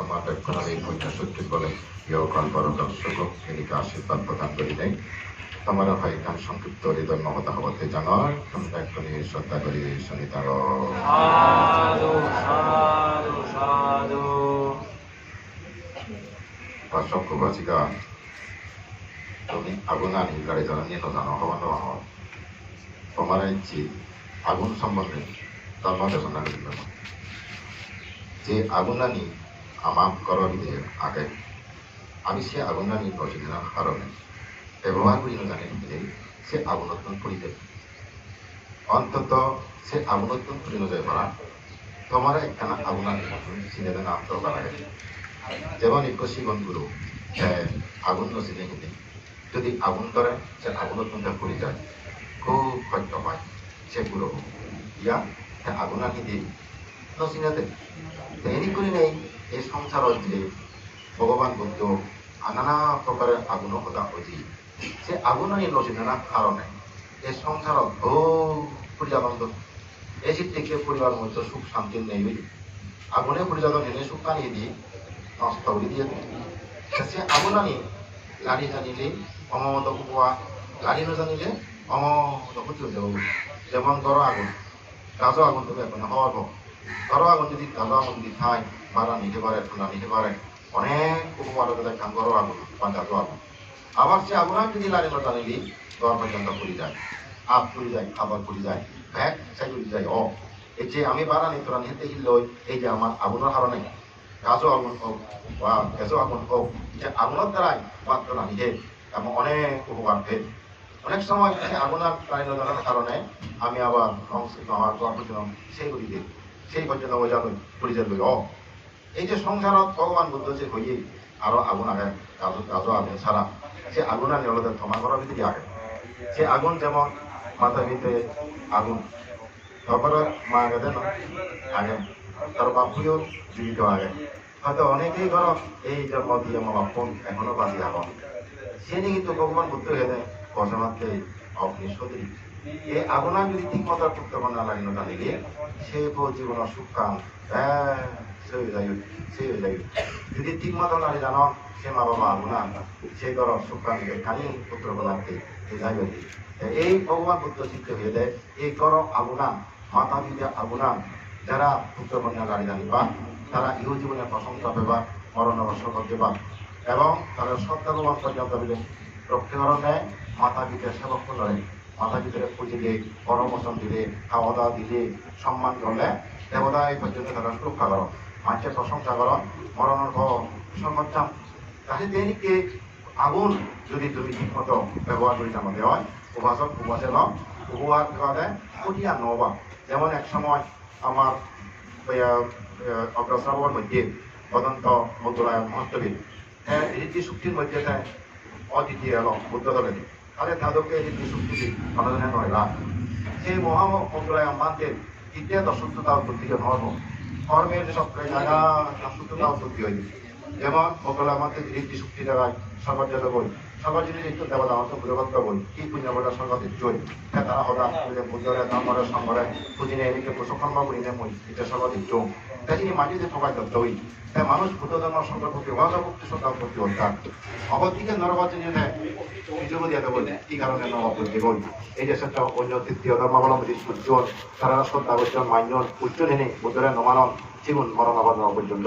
তোমার রক্ষণার এই পূজা সত্যি বলে ইয়কাল সুখ এদিকে আশীর্বাদ প্রদান করি নাই। তোমার হয় কান সংক্ষিপ্ত হৃদয় মমতা হবতে জানার তোমরা এক্ষুনি শ্রদ্ধা করি সাধু সাধু দর্শক বাচিকা তুমি আগুন আনি গাড়ি জ্বালা নিয়ে তো জানো হবান হওয়া তোমার ইচ্ছি আগুন সম্বন্ধে ধর্ম দেশনা করিল যে আগুনানি আমাক করবিদে আগে। আমি সে আগুনানি নজীনার কারণে ব্যবহার করি না জানি যে সে আগুনত্তন করিতে অন্তত সে আগুনত্তন করি নজয় করা তোমার একখানা আগুনানি চিনে দেন আত্মকা লাগে যেমন ইকশিগণ গুরু আগুন নচিনে হিতে যদি আগুন ধরে, সে আগুনত পৰি যায়। খুব সত্য হয় সে গুরু। ইয়া আগুন আনি দি। নচিনাতে এৰি কৰি নেই। এই সংসাৰত যে ভগৱান বুদ্ধ নানা প্ৰকাৰে আগুন সদা হজি সে আগুন আনি নচিনা কারণে। এই সংসাৰত বহু পরিচালন এই চিত্তিকে পরিবার মধ্যে সুখ শান্তি নেই আগুনে পরিচালন এনে সুখ আনিয়ে দিয়ে নষ্ট করে দিয়ে সে আগুন আনি লাড়ি জানিলে অমমত কুকুয়া লাড়ি নজানিলে অমমত ক্ষতি হয়ে যেমন ধরো আগুন গাজো আগুন তুমি এখন হওয়ার হোক আগুন যদি আগুন যদি খায় বাড়া নিতে পারে ঠান্ডা নিতে পারে অনেক উপকার হতে কাম করো আগুন বা আগুন আবার সে আগুন যদি লাড়ি নজানিলি দর পর্যন্ত পড়ে যায় আপ পড়ে যায় খাবার পড়ে যায় ব্যাগ সাই পড়ে যায় ও এই যে আমি বাড়া নিতে নিতে লই এই যে আমার আগুনের হারা নাই গাজো আগুন হোক বা গেজো আগুন হোক যে আগুনের দ্বারাই মাত্র না নিজে এবং অনেক উপকার পেয়ে অনেক সময় আগুনার নজনের কারণে আমি আবার সংস্কৃত আমার পর্যন্ত সেইগুলি দিই সেই ওই যাবে পরিচয় লই এই যে সংসারত ভগবান বুদ্ধ যে হইয়ে আরও আগুন আগে গাজো আগুন ছাড়া সে আগুন আনি নিরলদের থমা করার ভিতরে আগে সে আগুন যেমন মাথা ভিতরে আগুন তারপরে মা গেছে না আগে তার বাপুও জীবিত আগে। হয়তো অনেকেই ধরো এই যে মদি আমার বাপন এখনও বাজি এখন সে নিয়ে কিন্তু ভগবান বুদ্ধ হয়ে দেয় অগ্নি এই আগুনা যদি ঠিক মতো করতে না লাগে না জানিলে সে জীবন সুখ কাম হ্যাঁ সে হয়ে যায়, সে হয়ে যায়। যদি ঠিক মতো না জানো, সে মা বাবা আগুনা সে করো সুখ কাম খালি পুত্র বলাতে এই যাই এই ভগবান বুদ্ধ চিত্ত হয়ে দেয় এই করো আগুনা মাতা পিতা আগুনা যারা পুত্র কন্যা গাড়ি জানিবা তারা ইহ জীবনে প্রশংসা পেবা মরণ অবশ্য দেবা এবং তারা সত্যাগমন পর্যন্ত রক্ষীকরণ নেয় মাতা পিতার সেবক করে মাতা পিতারে পুজিলে পরমোচন দিলে, খাওয়া দাওয়া দিলে সম্মান করলে দেবতা এই পর্যন্ত তারা সুরক্ষা করো। মানুষের প্রশংসা করো, মরণের সর্বোচ্চাম। তাহলে দেনিকে আগুন যদি তুমি ঠিক মতো ব্যবহার করি আমাদের হয়, উপাসক উপাসে ন উপহার করে কঠিয়া নবা। যেমন এক সময় আমার অগ্রশ্রাবর মধ্যে অদন্ত মধুরায় মহস্তবী হ্যাঁ রীতি চুক্তির মধ্যে অদ্বিতীয় এলো, বুদ্ধ ধরে তাহলে তাদেরকে এই চুক্তি সমাধানে নয়লা সেই মহামন্ত্রায় আমাদের দ্বিতীয় দর্শকতা উৎপত্তি ধর্ম ধর্মের যে সব জায়গা দর্শকতা উৎপত্তি হয়েছে যেমন ওগুলো আমাদের রীতি চুক্তি দেওয়ায় সর্বজাত সবার জন্য একটু দেবতা অর্থ বুঝগত বই, কি পুণ্যবতা সর্বাধিক জয়। তারা হদা বুদ্ধরে ধর্মরে সংঘরে পুজিনে এদিকে প্রশিক্ষণ বা করিনে মই, এটা সর্বাধিক জম তাই মাটিতে ঠকাই দত্ত হই তাই মানুষ বুদ্ধ ধর্ম সংকল্পকে অজাভক্তি শ্রদ্ধা করতে অর্থাৎ। অবধিকে নরবাচনী সুযোগ দিয়ে দেবো কি কারণে নবপতি বই এই যে সেটা অন্য তৃতীয় ধর্মাবলম্বী সূর্য তারা শ্রদ্ধা বর্জন মান্যন উচ্চ নেনে বুদ্ধরে নমানন জীবন, মরণ, আবার পর্যন্ত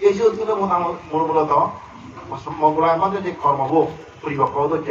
এই যে মূলত মগুলা যে কর্মভোগ পরিবক্র হচ্ছে